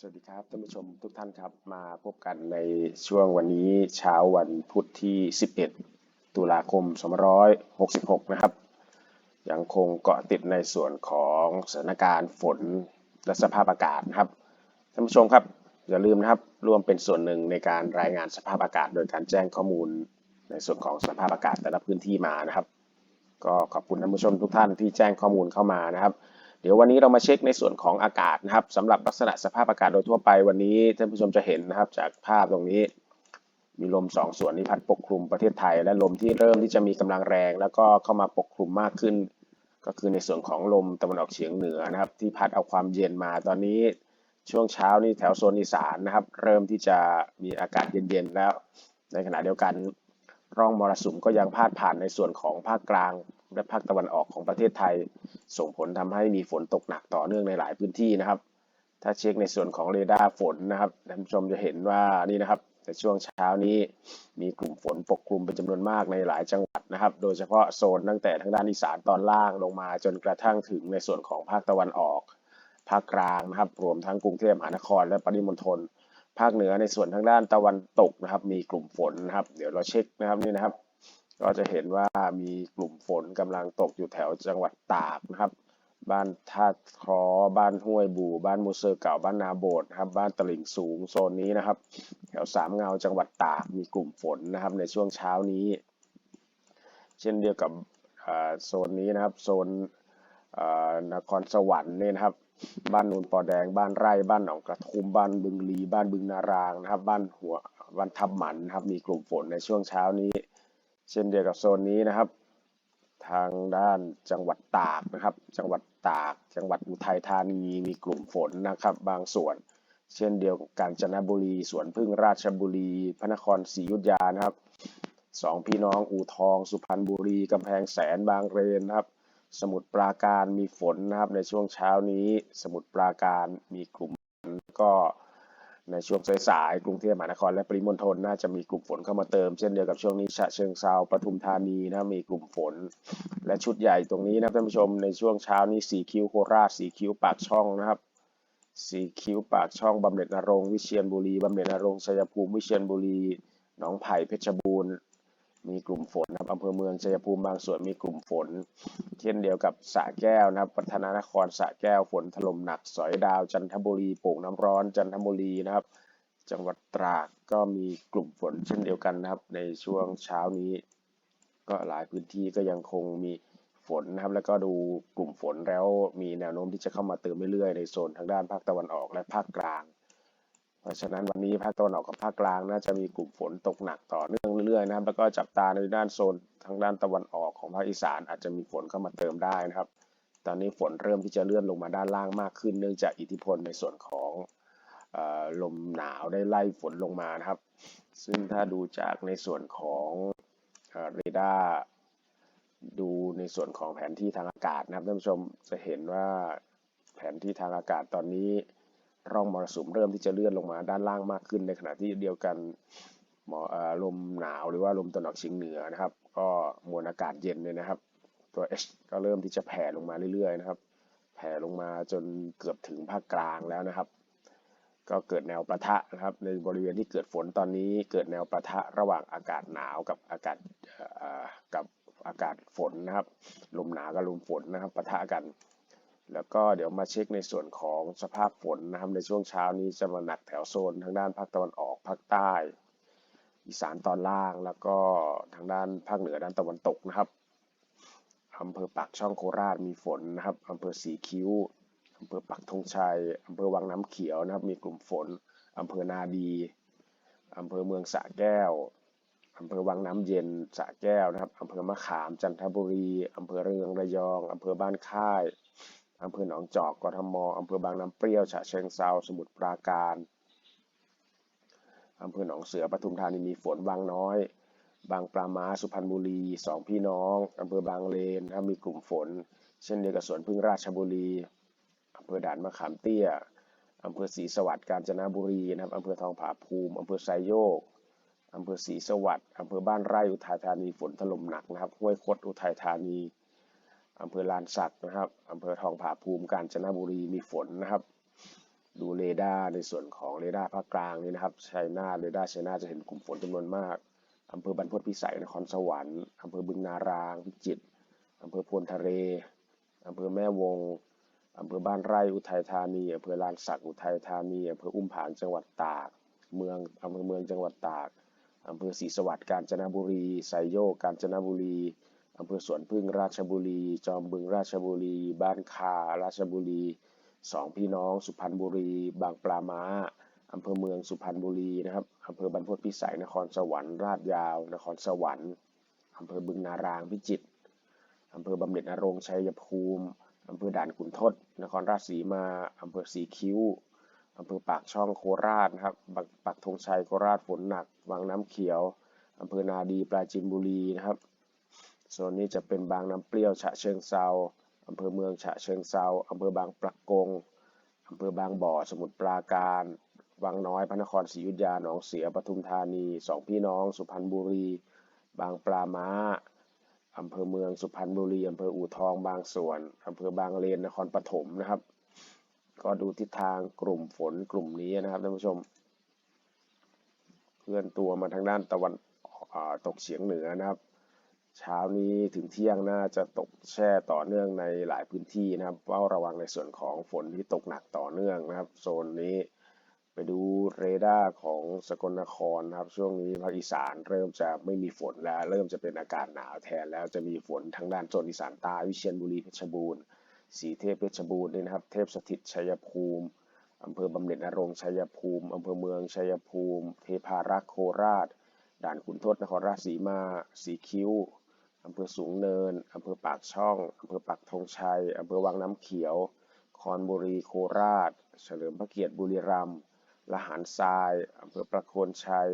สวัสดีครับท่านผู้ชมทุกท่านครับมาพบกันในช่วงวันนี้เช้าวันพุธที่ 11 ตุลาคม 2566 นะครับ ยังคงเกาะติดในส่วนของสถานการณ์ฝนและสภาพอากาศนะครับท่านผู้ชมครับอย่าลืมนะครับร่วมเป็นส่วนหนึ่งในการรายงานสภาพอากาศ โดยการแจ้งข้อมูลในส่วนของสภาพอากาศแต่ละพื้นที่มานะครับ ก็ขอบคุณท่านผู้ชมทุกท่านที่แจ้งข้อมูลเข้ามานะครับ ดี๋ยววันนี้เรามาเช็คในส่วนของอากาศนะครับสำหรับลักษณะสภาพอากาศโดยทั่วไปวันนี้ท่านผู้ชมจะเห็นนะครับจากภาพตรงนี้ มีลมสองส่วนนี้พัดปกคลุมประเทศไทย และลมที่เริ่มที่จะมีกำลังแรง แล้วก็เข้ามาปกคลุมมากขึ้น ก็คือในส่วนของลมตะวันออกเฉียงเหนือนะครับ ที่พัดเอาความเย็นมาตอนนี้ช่วงเช้านี่แถวโซนอีสานนะครับ เริ่มที่จะมีอากาศเย็นๆแล้ว ในขณะเดียวกันร่องมรสุมก็ยังพาดผ่านในส่วนของภาคกลาง และภาคตะวันออกของประเทศไทย ส่งผลทำให้มีฝนตกหนักต่อเนื่องในหลายพื้นที่นะครับ ถ้าเช็คในส่วนของเรดาร์ฝนนะครับท่านผู้ชมจะเห็นว่านี่นะครับในช่วงเช้านี้มีกลุ่มฝนปกคลุมเป็นจำนวนมากในหลายจังหวัดนะครับ โดยเฉพาะโซนตั้งแต่ทางด้านอีสานตอนล่างลงมาจนกระทั่งถึงในส่วนของภาคตะวันออก ภาคกลางนะครับ รวมทั้งกรุงเทพมหานคร และปริมณฑลภาคเหนือในส่วนทางด้านตะวันตกนะครับ มีกลุ่มฝนนะครับ เดี๋ยวเราเช็คนะครับนี่นะครับ ก็จะเห็นว่ามีกลุ่มฝนกำลังตกอยู่แถวจังหวัดตากนะครับ บ้านท่าคลอบ้านห้วยบู่ บ้านมูเซอร์เก่า บ้านนาโบดนะครับ บ้านตลิ่งสูงโซนนี้นะครับ แถวสามเงาจังหวัดตากมีกลุ่มฝนนะครับ ในช่วงเช้านี้ เช่นเดียวกับโซนนี้นะครับ โซนนครสวรรค์เนี่ยนะครับ บ้านนูนปอแดง บ้านไร่ บ้านหนองกระทุม บ้านบึงลี บ้านบึงนารางนะครับ บ้านหัว บ้านทับหมันนะครับ มีกลุ่มฝนในช่วงเช้านี้ เช่นเดียวกับโซนนี้นะครับ ทางด้านจังหวัดตากนะครับ จังหวัดตาก จังหวัดอุทัยธานีมีกลุ่มฝนนะครับ บางส่วน เช่นเดียวกับกาญจนบุรีสวนพึ่งราชบุรี พระนครศรีอยุธยานะครับสองพี่น้องอู่ทอง สุพรรณบุรีกำแพงแสนบางเรนนะครับ สมุทรปราการมีฝนนะครับในช่วงเช้านี้ สมุทรปราการมีกลุ่มฝนก็ ในช่วงสายๆกรุงเทพมหานครและปริมณฑลน่าจะมีกลุ่มฝนเข้ามาเติมเช่นเดียวกับช่วงนี้ฉะเชิงเซาปทุมธานีนะมีกลุ่มฝน และชุดใหญ่ตรงนี้นะท่านผู้ชมในช่วงเช้านี้สีคิ้วโคราชสีคิ้วปากช่องนะครับสีคิ้วปากช่องบำเหน็จนรงวิเชียรบุรีบำเหน็จนรงชัยภูมิวิเชียรบุรีหนองไผ่เพชรบูรณ์ มีกลุ่มฝนนะครับอำเภอเมืองชัยภูมิบางส่วนมีกลุ่มฝน เช่นเดียวกับสระแก้วนะครับพัฒนานครสระแก้วฝนถล่มหนัก สอยดาวจันทบุรีโป่งน้ำร้อนจันทบุรีนะครับ จังหวัดตราดก็มีกลุ่มฝนเช่นเดียวกันนะครับ ในช่วงเช้านี้ ก็หลายพื้นที่ก็ยังคงมีฝนนะครับ แล้วก็ดูกลุ่มฝนแล้วมีแนวโน้มที่จะเข้ามาเติมเรื่อยๆในโซนทางด้านภาคตะวันออกและภาคกลาง ราะฉะนั้นวันนี้ภาคตะวันออกกับภาคกลางน่าจะมีกลุ่มฝนตกหนักต่อเนื่องเรื่อยๆนะครับแล้วก็จับตาในด้านโซนทางด้านตะวันออกของภาคอีสานอาจจะมีฝนเข้ามาเติมได้นะครับ ตอนนี้ฝนเริ่มที่จะเลื่อนลงมาด้านล่างมากขึ้น เนื่องจากอิทธิพลในส่วนของลมหนาวได้ไล่ฝนลงมานะครับ ซึ่งถ้าดูจากในส่วนของเรดาร์ดูในส่วนของแผนที่ทางอากาศนะครับท่านผู้ชมจะเห็นว่าแผนที่ทางอากาศตอนนี้ ร่องมรสุมเริ่มที่จะเลื่อนลงมาด้านล่างมากขึ้น ในขณะที่เดียวกันลมหนาวหรือว่าลมตะวันออกเฉียงเหนือนะครับ ก็มวลอากาศเย็นเลยนะครับ ตัว H ก็เริ่มที่จะแผ่ลงมาเรื่อยๆนะครับ แผ่ลงมาจนเกือบถึงภาคกลางแล้วนะครับ ก็เกิดแนวประทะนะครับ ในบริเวณที่เกิดฝนตอนนี้ เกิดแนวประทะระหว่างอากาศหนาวกับอากาศกับอากาศฝนนะครับ ลมหนาวกับลมฝนนะครับประทะกัน แล้วก็เดี๋ยวมาเช็คในส่วนของสภาพฝนนะครับในช่วงเช้านี้จะมาหนักแถวโซนทางด้านภาคตะวันออกภาคใต้ อีสานตอนล่างแล้วก็ทางด้านภาคเหนือด้านตะวันตกนะครับอำเภอปากช่องโคราชมีฝนนะครับอำเภอสีคิ้วอำเภอปักธงชัยอำเภอวังน้ำเขียวนะครับ มีกลุ่มฝนอำเภอนาดีอำเภอเมืองสะแก้วอำเภอวังน้ำเย็นสะแก้วนะครับอำเภอมะขามจันทบุรีอำเภอเรืองระยองอำเภอบ้านค่าย อำเภอหนองจอก กทม อำเภอบางน้ำเปรี้ยว ฉะเชิงเซา สมุทรปราการ อำเภอหนองเสือ ปทุมธานีมีฝนบางน้อย บางปลามาสุพรรณบุรี สองพี่น้อง อำเภอบางเลนมีกลุ่มฝน เช่นเดียวกับสวนพึ่งราชบุรี อำเภอด่านมะขามเตี้ย อำเภอศรีสวัสดิ์ กาญจนบุรีนะครับ อำเภอทองผาภูมิ อำเภอไซโยก อำเภอศรีสวัสดิ์ อำเภอบ้านไร่ อุทัยธานี ฝนถล่มหนักนะครับ ห้วยคด อุทัยธานี อำเภอลานสักนะครับอำเภอทองผาภูมิกาญจนบุรีมีฝนนะครับ ดูเรดาร์ในส่วนของเรดาร์ภาคกลางนี่นะครับชัยนาทเรดาร์ชัยนาทจะเห็นกลุ่มฝนจำนวนมากอำเภอบรรพตพิสัยนครสวรรค์อำเภอบึงนารางพิจิตรอำเภอพลทะเลอำเภอแม่วงอำเภอบ้านไร่อุทัยธานีอำเภอลานสักอุทัยธานีอำเภออุ้มผางจังหวัดตาก เมืองอำเภอเมืองจังหวัดตากอำเภอศรีสวัสดิ์กาญจนบุรีไซโยกกาญจนบุรี อำเภอสวนพึ่งราชบุรี จอมบึงราชบุรี บ้านคา ราชบุรีสองพี่น้องสุพรรณบุรี บางปลาม้าอำเภอเมืองสุพรรณบุรีนะครับอำเภอบรรพตพิสัยนครสวรรค์ราชยาว นครสวรรค์อำเภอบึงนารางพิจิตรอำเภอบำเหน็จนรงชัยภูมิอำเภอด่านขุนทดนครราชสีมาอำเภอสีคิ้วอำเภอปากช่องโคราชนะครับปักธงชัยโคราชฝนหนักวังน้ำเขียวอำเภอนาดีปราจีนบุรีนะครับ โซนนี้จะเป็นบางน้ำเปรี้ยวฉะเชิงเซาอำเภอเมืองฉะเชิงเซาอำเภอบางปะกงอำเภอบางบ่อ สมุทรปราการวังน้อยพระนครศรีอยุธยาหนองเสียปทุมธานีสองพี่น้อง สุพรรณบุรี บางปลาม้าอำเภอเมืองสุพรรณบุรีอำเภออู่ทองบางส่วนอำเภอบางเลนนครปฐมนะครับ ก็ดูทิศทางกลุ่มฝนกลุ่มนี้นะครับท่านผู้ชมเคลื่อนตัวมาทางด้านตะวันตกเฉียงเหนือนะครับ เช้านี้ถึงเที่ยงน่าจะตกแช่ต่อเนื่องในหลายพื้นที่นะครับเฝ้าระวังในส่วนของฝนที่ตกหนักต่อเนื่องนะครับ โซนนี้ไปดูเรดาร์ของสกลนครนะครับ ช่วงนี้ภาคอีสานเริ่มจะไม่มีฝนแล้ว เริ่มจะเป็นอากาศหนาวแทนแล้วจะมีฝนทางด้านโซนอีสานใต้วิเชียรบุรีเพชรบูรณ์สีเทพเพชรบูรณ์นี่นะครับ เทพสถิตชัยภูมิอำเภอบำเหน็จนรงชัยภูมิอำเภอเมืองชัยภูมิ เทพารักษ์โคราช ด่านขุนทดนครราชสีมา สีคิ้ว อำเภอสูงเนินอำเภอปากช่องอำเภอปักธงชัยอำเภอวังน้ำเขียว คอนบุรีโคราช เฉลิมพระเกียรติบุรีรัมย์ละหารทรายอำเภอประโคนชัย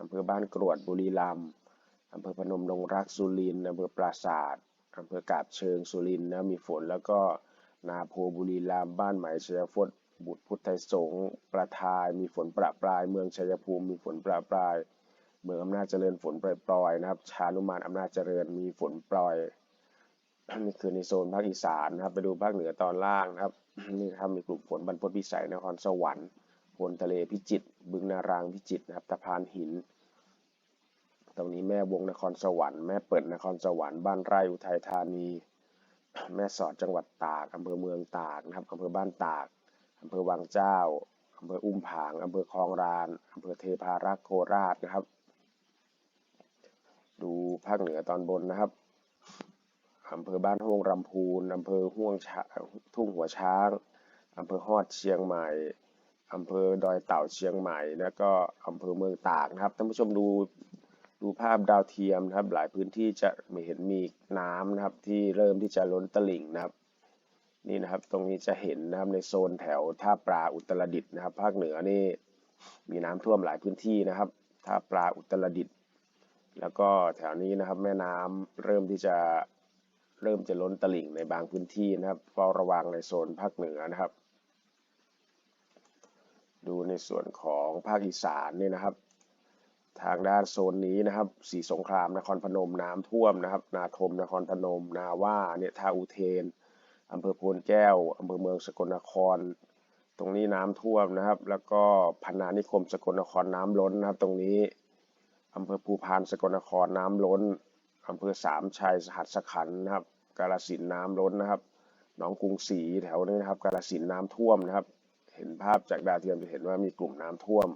อำเภอบ้านกรวดบุรีรัมย์อำเภอพนมดงรักสุรินทร์อำเภอปราสาทอำเภอกาบเชิงสุรินทร์นะมีฝนแล้วก็นาโพบุรีรัมย์บ้านไหม่ชัยพจน์บุตรพุทธไทยสงฆ์ประทายมีฝนประปราย เมืองชัยภูมิมีฝนประปราย เมืองอำนาจเจริญฝนปล่อยๆนะครับ ชานุมานอำนาจเจริญมีฝนปล่อยนี่คือในโซนภาคอีสานนะครับ ไปดูภาคเหนือตอนล่างนะครับ นี่ครับมีกลุ่มฝนบรรพตพิสัยนครสวรรค์พลทะเลพิจิตรบึงนารางพิจิตรนะครับตะพานหิน ตรงนี้แม่วงนครสวรรค์แม่เปิดนครสวรรค์บ้านไร่อุทัยธานี แม่สอดจังหวัดตากอำเภอเมืองตากนะครับอำเภอบ้านตากอำเภอวังเจ้าอำเภออุ้มผางอำเภอคลองรานอำเภอเทพารักษ์โคราชนะครับ ดูภาคเหนือตอนบนนะครับอำเภอบ้านห้วงรำพูนอำเภอห้วงช้าทุ่งหัวช้างอำเภอฮอดเชียงใหม่อำเภอดอยเต่าเชียงใหม่ แล้วก็อำเภอเมืองตากนะครับท่านผู้ชมดูดูภาพดาวเทียมนะครับ หลายพื้นที่จะไม่เห็นมีน้ำนะครับ ที่เริ่มที่จะล้นตลิ่งนะครับ นี่นะครับตรงนี้จะเห็นนะครับในโซนแถวท่าปลาอุตรดิตถ์นะครับ ภาคเหนือนี่มีน้ำท่วมหลายพื้นที่นะครับท่าปลาอุตรดิตถ์ แล้วก็แถวนี้นะครับแม่น้ำเริ่มที่จะเริ่มจะล้นตลิ่งในบางพื้นที่นะครับเฝ้าระวังในโซนภาคเหนือนะครับ ดูในส่วนของภาคอีสานนี่นะครับ ทางด้านโซนนี้นะครับสีสงครามนครพนมน้ำท่วมนะครับ นาทมนครพนม นาว่าเนี่ยท่าอุเทนอำเภอโพนแก้วอำเภอเมืองสกลนคร ตรงนี้น้ำท่วมนะครับ แล้วก็พนนานิคมสกลนครน้ำล้นนะครับ ตรงนี้ อำเภอภูพานสกลนครน้ำล้นอำเภอสามชัยสหัสขันนะครับ กาลสินน้ำล้นนะครับหนองกรุงศรีแถวนี้นะครับ กาลสินน้ำท่วมนะครับ เห็นภาพจากดาวเทียมจะเห็นว่ามีกลุ่มน้ำท่วม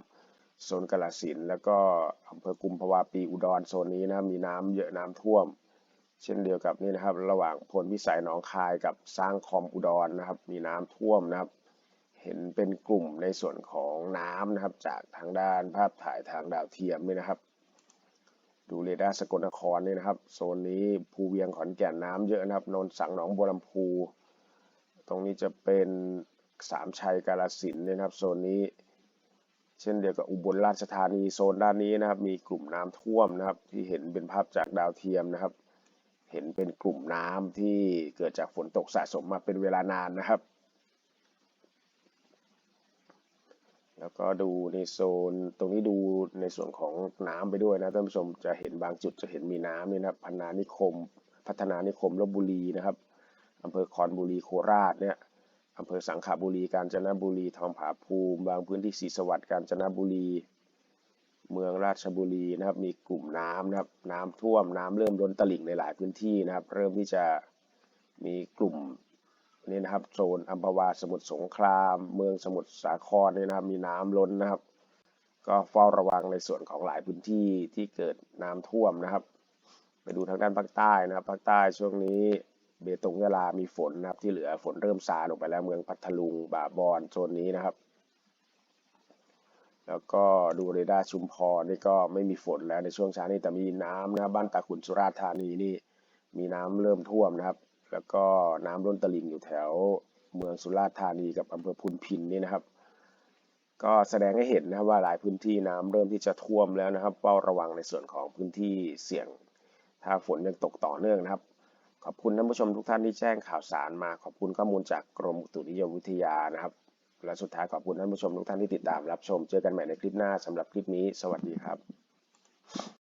โซนกาลสินแล้วก็อำเภอกุมภาวาปีอุดรโซนนี้นะครับมีน้ำเยอะน้ำท่วม เช่นเดียวกับนี่นะครับ ระหว่างพลวิสัยหนองคายกับสร้างคอมอุดรนะครับ มีน้ำท่วมนะครับเห็นเป็นกลุ่มในส่วนของน้ำนะครับ จากทางด้านภาพถ่ายทางดาวเทียมนี่นะครับ ดูเรดาร์สกลนครนี่นะครับ โซนนี้ภูเวียงขอนแก่นน้ำเยอะนะครับนนสังหนองบัวลำพู ตรงนี้จะเป็นสามชัยกาลสินธุ์นะครับ โซนนี้ เช่นเดียวกับอุบลราชธานีโซนด้านนี้นะครับ มีกลุ่มน้ำท่วมนะครับ ที่เห็นเป็นภาพจากดาวเทียมนะครับ เห็นเป็นกลุ่มน้ำที่เกิดจากฝนตกสะสมมาเป็นเวลานานนะครับ แล้วก็ดูในโซนตรงนี้ดูในส่วนของน้ำไปด้วยนะท่านผู้ชมจะเห็นบางจุดจะเห็นมีน้ำนี่นะครับพัฒนานิคม พัฒนานิคมลบบุรีนะครับอำเภอคอนบุรีโคราชเนี่ยอำเภอสังขบุรีกาญจนบุรีทองผาภูมิ บางพื้นที่ศรีสวัสดิ์กาญจนบุรี เมืองราชบุรีนะครับมีกลุ่มน้ำนะครับน้ำท่วมน้ำเริ่มล้นตลิ่งในหลายพื้นที่นะครับ เริ่มที่จะมีกลุ่ม นี่นะครับโซนอัมพวาสมุทรสงคราม เมืองสมุทรสาครนี่นะครับมีน้ำล้นนะครับ ก็เฝ้าระวังในส่วนของหลายพื้นที่ที่เกิดน้ำท่วมนะครับ ไปดูทางด้านภาคใต้นะครับภาคใต้ช่วงนี้เบตงยะลามีฝนนะครับ ที่เหลือฝนเริ่มซาลงไปแล้วเมืองพัทลุงบาบอนโซนนี้นะครับ แล้วก็ดูเรดาร์ชุมพรนี่ก็ไม่มีฝนแล้วในช่วงเช้านี้แต่มีน้ำนะบ้านตาขุนสุราษฎร์ธานีนี่มีน้ำเริ่มท่วมนะครับ แล้วก็น้ำล้นตลิ่งอยู่แถวเมืองสุราษฎร์ธานีกับอำเภอพุนพินนี่นะครับ ก็แสดงให้เห็นนะว่าหลายพื้นที่น้ำเริ่มที่จะท่วมแล้วนะครับเฝ้าระวังในส่วนของพื้นที่เสี่ยง ถ้าฝนยังตกต่อเนื่องนะครับ ขอบคุณท่านผู้ชมทุกท่านที่แจ้งข่าวสารมา ขอบคุณข้อมูลจากกรมอุตุนิยมวิทยานะครับ และสุดท้ายขอบคุณท่านผู้ชมทุกท่านที่ติดตามรับชม เจอกันใหม่ในคลิปหน้าสำหรับคลิปนี้ สวัสดีครับ